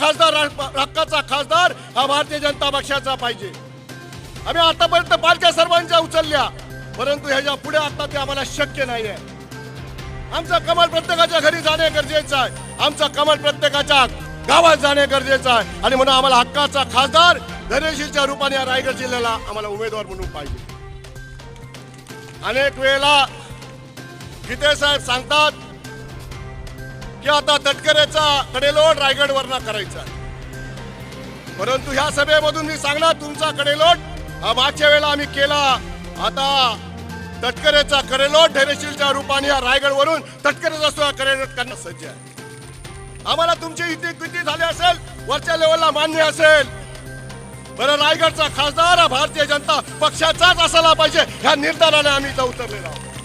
हक्काचा खासदार हा भारतीय जनता पक्षाचा पाहिजे. आम्ही आतापर्यंत पालख्या सर्वांच्या उचलल्या परंतु ह्याच्या पुढे आता ते आम्हाला शक्य नाही आहे आमचा कमल प्रत्येकाच्या घरी जाणे गरजेचं आहे. आमचा कमल प्रत्येकाच्या गावात जाणे गरजेचं आहे. आणि म्हणून आम्हाला हक्काचा खासदार धैर्यशीलच्या रूपाने या रायगड जिल्ह्याला आम्हाला उमेदवार म्हणून पाहिजे. अनेक वेळेला गीते साहेब सांगतात की आता तटकरेचा कडेलोट रायगड वरना करायचा परंतु ह्या सभेमधून मी सांगणार तुमचा कडेलोट हा मागच्या वेळेला आम्ही केला. आता तटकरेचा कडेलोट धैर्यशीलच्या रूपाने या रायगड वरून तटकरेचा सुद्धा कडेलोट करणं सज्ज आहे. आम्हाला तुमची इथे किती झाली असेल वरच्या लेवलला मान्य असेल. बरं रायगडचा खासदार हा भारतीय जनता पक्षाचाच असायला पाहिजे ह्या निर्धाराने आम्ही इथं उतरलेलो आहोत.